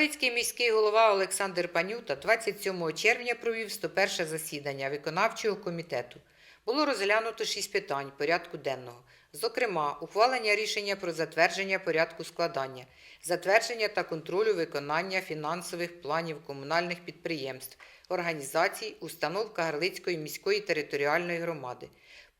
Кагарлицький міський голова Олександр Панюта 27 червня провів 101 засідання виконавчого комітету. Було розглянуто шість питань порядку денного. Зокрема, ухвалення рішення про затвердження порядку складання, затвердження та контролю виконання фінансових планів комунальних підприємств, організацій, установ Кагарлицької міської територіальної громади,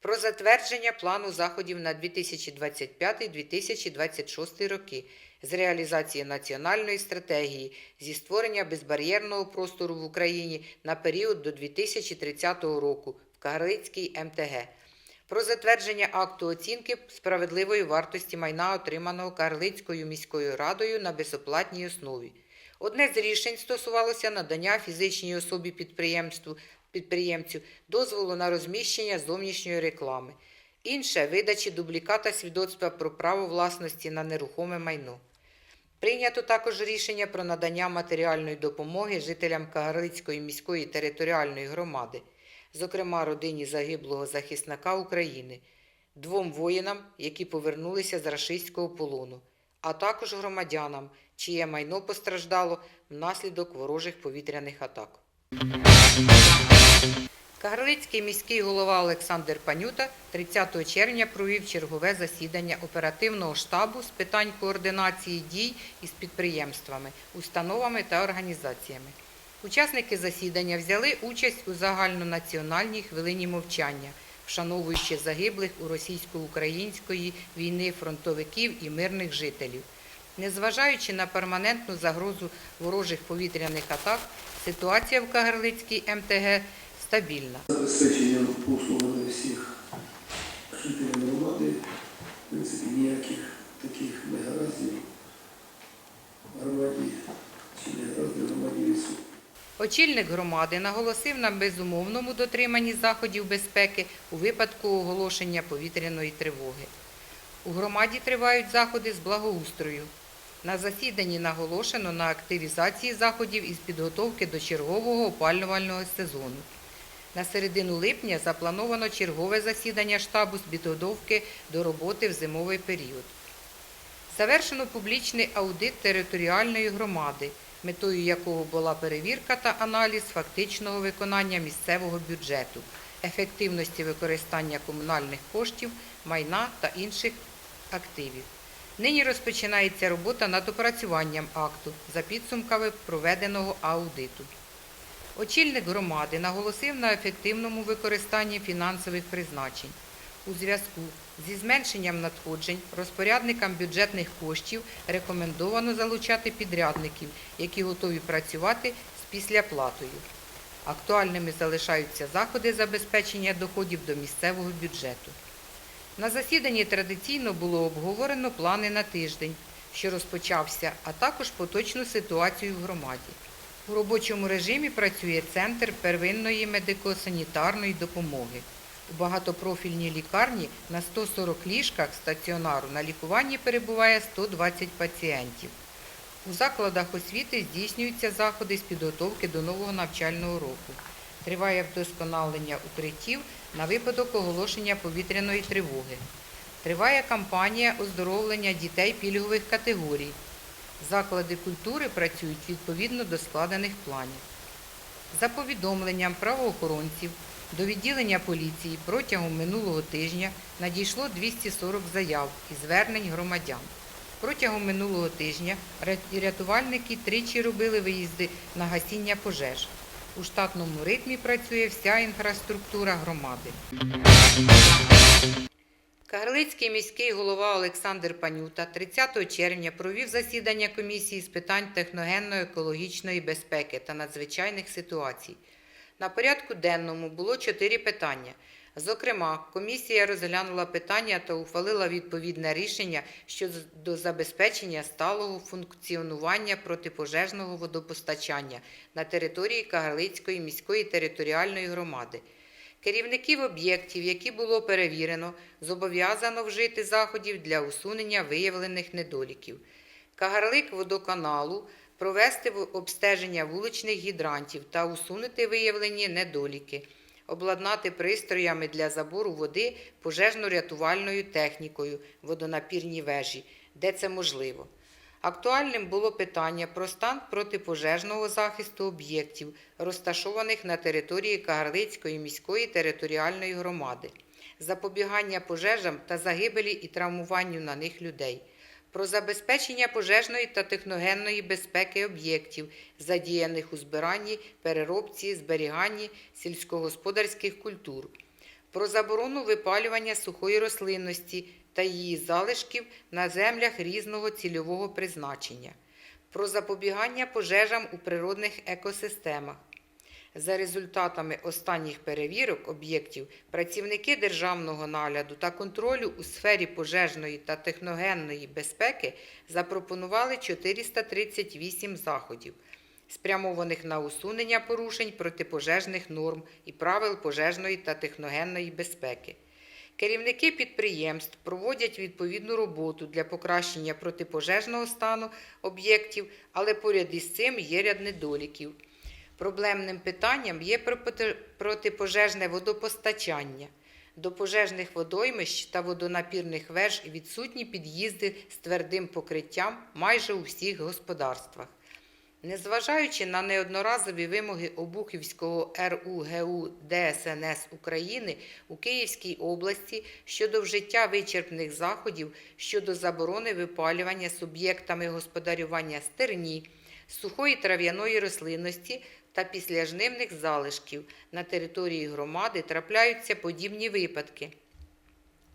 про затвердження плану заходів на 2025-2026 роки з реалізації національної стратегії зі створення безбар'єрного простору в Україні на період до 2030 року в Кагарлицькій МТГ. Про затвердження акту оцінки справедливої вартості майна, отриманого Кагарлицькою міською радою на безоплатній основі. Одне з рішень стосувалося надання фізичній особі підприємству підприємцю дозволу на розміщення зовнішньої реклами, інше видачі дубліката свідоцтва про право власності на нерухоме майно. Прийнято також рішення про надання матеріальної допомоги жителям Кагарлицької міської територіальної громади, зокрема родині загиблого захисника України, двом воїнам, які повернулися з рашистського полону, а також громадянам, чиє майно постраждало внаслідок ворожих повітряних атак. Кагарлицький міський голова Олександр Панюта 30 червня провів чергове засідання оперативного штабу з питань координації дій із підприємствами, установами та організаціями. Учасники засідання взяли участь у загальнонаціональній хвилині мовчання, вшановуючи загиблих у російсько-української війни фронтовиків і мирних жителів. Незважаючи на перманентну загрозу ворожих повітряних атак, ситуація в Кагарлицькій МТГ стабільна. Забезпечення послугами всіх жителів громади, в принципі, ніяких таких негараздів громаді чи негараздів громаді відсутні. Очільник громади наголосив на безумовному дотриманні заходів безпеки у випадку оголошення повітряної тривоги. У громаді тривають заходи з благоустрою. На засіданні наголошено на активізації заходів із підготовки до чергового опалювального сезону. На середину липня заплановано чергове засідання штабу з підготовки до роботи в зимовий період. Завершено публічний аудит територіальної громади, метою якого була перевірка та аналіз фактичного виконання місцевого бюджету, ефективності використання комунальних коштів, майна та інших активів. Нині розпочинається робота над опрацюванням акту за підсумками проведеного аудиту. Очільник громади наголосив на ефективному використанні фінансових призначень. У зв'язку зі зменшенням надходжень розпорядникам бюджетних коштів рекомендовано залучати підрядників, які готові працювати з післяплатою. Актуальними залишаються заходи забезпечення доходів до місцевого бюджету. На засіданні традиційно було обговорено плани на тиждень, що розпочався, а також поточну ситуацію в громаді. У робочому режимі працює Центр первинної медико-санітарної допомоги. У багатопрофільній лікарні на 140 ліжках стаціонару на лікуванні перебуває 120 пацієнтів. У закладах освіти здійснюються заходи з підготовки до нового навчального року. Триває вдосконалення укриттів на випадок оголошення повітряної тривоги. Триває кампанія оздоровлення дітей пільгових категорій. Заклади культури працюють відповідно до складених планів. За повідомленням правоохоронців, до відділення поліції протягом минулого тижня надійшло 240 заяв і звернень громадян. Протягом минулого тижня рятувальники тричі робили виїзди на гасіння пожеж. У штатному ритмі працює вся інфраструктура громади. Кагарлицький міський голова Олександр Панюта 30 червня провів засідання комісії з питань техногенно-екологічної безпеки та надзвичайних ситуацій. На порядку денному було чотири питання. Зокрема, комісія розглянула питання та ухвалила відповідне рішення щодо забезпечення сталого функціонування протипожежного водопостачання на території Кагарлицької міської територіальної громади. Керівників об'єктів, які було перевірено, зобов'язано вжити заходів для усунення виявлених недоліків. Кагарлик водоканалу провести обстеження вуличних гідрантів та усунути виявлені недоліки, обладнати пристроями для забору води пожежно-рятувальною технікою, водонапірні вежі, де це можливо. Актуальним було питання про стан протипожежного захисту об'єктів, розташованих на території Кагарлицької міської територіальної громади, запобігання пожежам та загибелі і травмуванню на них людей, про забезпечення пожежної та техногенної безпеки об'єктів, задіяних у збиранні, переробці, зберіганні сільськогосподарських культур, про заборону випалювання сухої рослинності та її залишків на землях різного цільового призначення, про запобігання пожежам у природних екосистемах. За результатами останніх перевірок об'єктів, працівники державного нагляду та контролю у сфері пожежної та техногенної безпеки запропонували 438 заходів, спрямованих на усунення порушень протипожежних норм і правил пожежної та техногенної безпеки. Керівники підприємств проводять відповідну роботу для покращення протипожежного стану об'єктів, але поряд із цим є ряд недоліків. Проблемним питанням є протипожежне водопостачання. До пожежних водоймищ та водонапірних веж відсутні під'їзди з твердим покриттям майже у всіх господарствах. Незважаючи на неодноразові вимоги Обухівського РУГУ ДСНС України у Київській області щодо вжиття вичерпних заходів щодо заборони випалювання суб'єктами господарювання стерні, сухої трав'яної рослинності та післяжнивних залишків на території громади трапляються подібні випадки.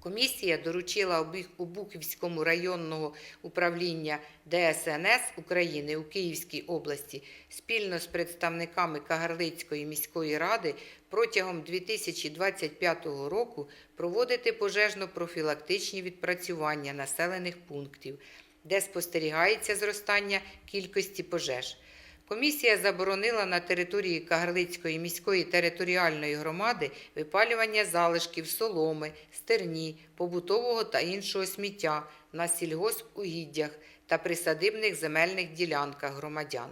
Комісія доручила Обухівському районного управління ДСНС України у Київській області спільно з представниками Кагарлицької міської ради протягом 2025 року проводити пожежно-профілактичні відпрацювання населених пунктів, де спостерігається зростання кількості пожеж. Комісія заборонила на території Кагарлицької міської територіальної громади випалювання залишків соломи, стерні, побутового та іншого сміття на сільгоспугіддях та присадибних земельних ділянках громадян.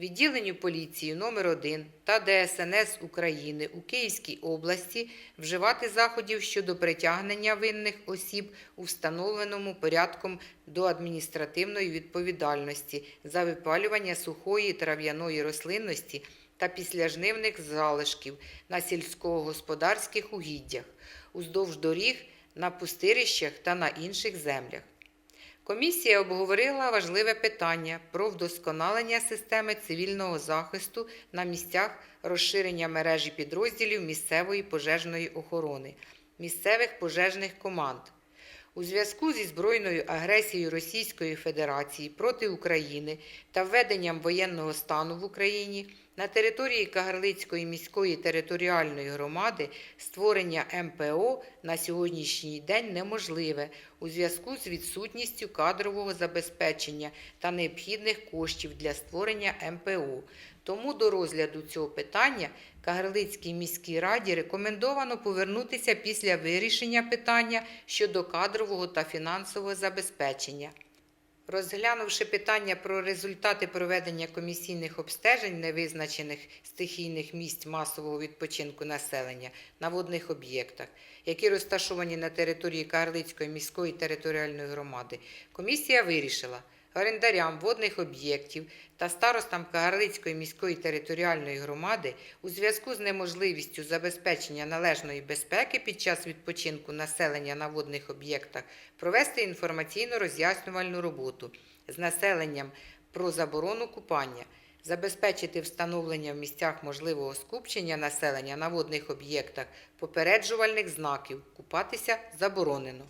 Відділенню поліції номер 1 та ДСНС України у Київській області вживати заходів щодо притягнення винних осіб у встановленому порядком до адміністративної відповідальності за випалювання сухої трав'яної рослинності та післяжнивних залишків на сільськогосподарських угіддях, уздовж доріг, на пустирищах та на інших землях. Комісія обговорила важливе питання про вдосконалення системи цивільного захисту на місцях розширення мережі підрозділів місцевої пожежної охорони, місцевих пожежних команд. У зв'язку зі збройною агресією Російської Федерації проти України та введенням воєнного стану в Україні на території Кагарлицької міської територіальної громади створення МПО на сьогоднішній день неможливе у зв'язку з відсутністю кадрового забезпечення та необхідних коштів для створення МПО. Тому до розгляду цього питання Кагарлицькій міській раді рекомендовано повернутися після вирішення питання щодо кадрового та фінансового забезпечення. Розглянувши питання про результати проведення комісійних обстежень невизначених стихійних місць масового відпочинку населення на водних об'єктах, які розташовані на території Карлицької міської територіальної громади, комісія вирішила орендарям водних об'єктів та старостам Кагарлицької міської територіальної громади у зв'язку з неможливістю забезпечення належної безпеки під час відпочинку населення на водних об'єктах провести інформаційно-роз'яснювальну роботу з населенням про заборону купання, забезпечити встановлення в місцях можливого скупчення населення на водних об'єктах попереджувальних знаків купатися заборонено.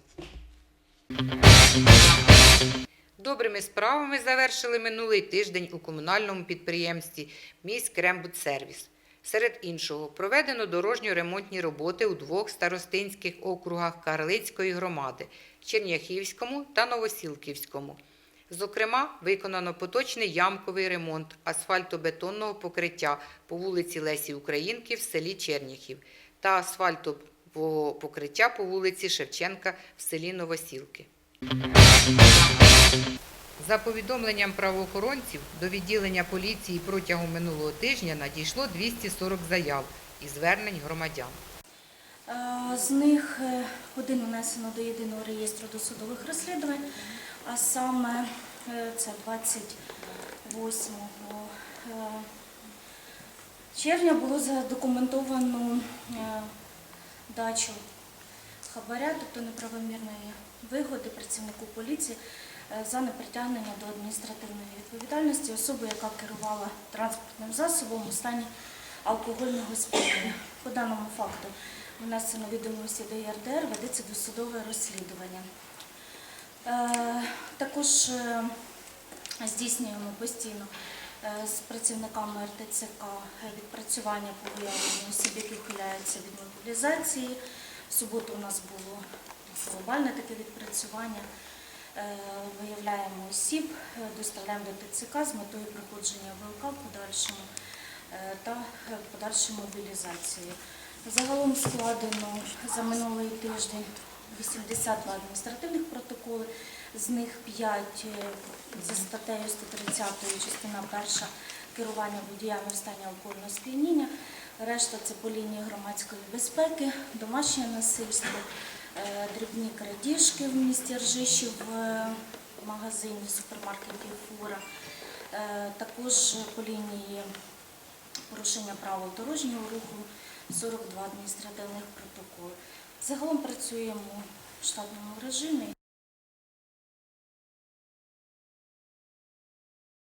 Добрими справами завершили минулий тиждень у комунальному підприємстві «Міськрембудсервіс». Серед іншого, проведено дорожньо-ремонтні роботи у двох старостинських округах Карлицької громади – Черняхівському та Новосілківському. Зокрема, виконано поточний ямковий ремонт асфальтобетонного покриття по вулиці Лесі Українки в селі Черніхів та асфальтового покриття по вулиці Шевченка в селі Новосілки. За повідомленням правоохоронців, до відділення поліції протягом минулого тижня надійшло 240 заяв і звернень громадян. Е, З них е, один внесено до єдиного реєстру досудових розслідувань, а саме е, це 28 е, червня, було задокументовано дачу хабаря, тобто неправомірної вигоди працівнику поліції за непритягнення до адміністративної відповідальності особи, яка керувала транспортним засобом у стані алкогольного сп'яніння. По даному факту внесено відомості до ЄРДР, ведеться досудове розслідування. Е, Також е, здійснюємо постійно е, з працівниками РТЦК відпрацювання по виявленню осіб, які ухиляються від мобілізації. В суботу у нас було глобальне таке відпрацювання. Е, Виявляємо осіб, е, доставляємо до ТЦК з метою проходження ВЛК в подальшому е, та подальшої мобілізації. Загалом складено за минулий тиждень 82 адміністративних протоколи, з них 5 за статтею 130 частина 1 керування водіями в стані алкогольного сп'яніння. Решта це по лінії громадської безпеки, домашнє насильство, дрібні крадіжки в місті Ржищі в е, магазині, в супермаркеті Фура. Е, Також по лінії порушення правил дорожнього руху 42 адміністративних протоколи. Загалом працюємо в штатному режимі.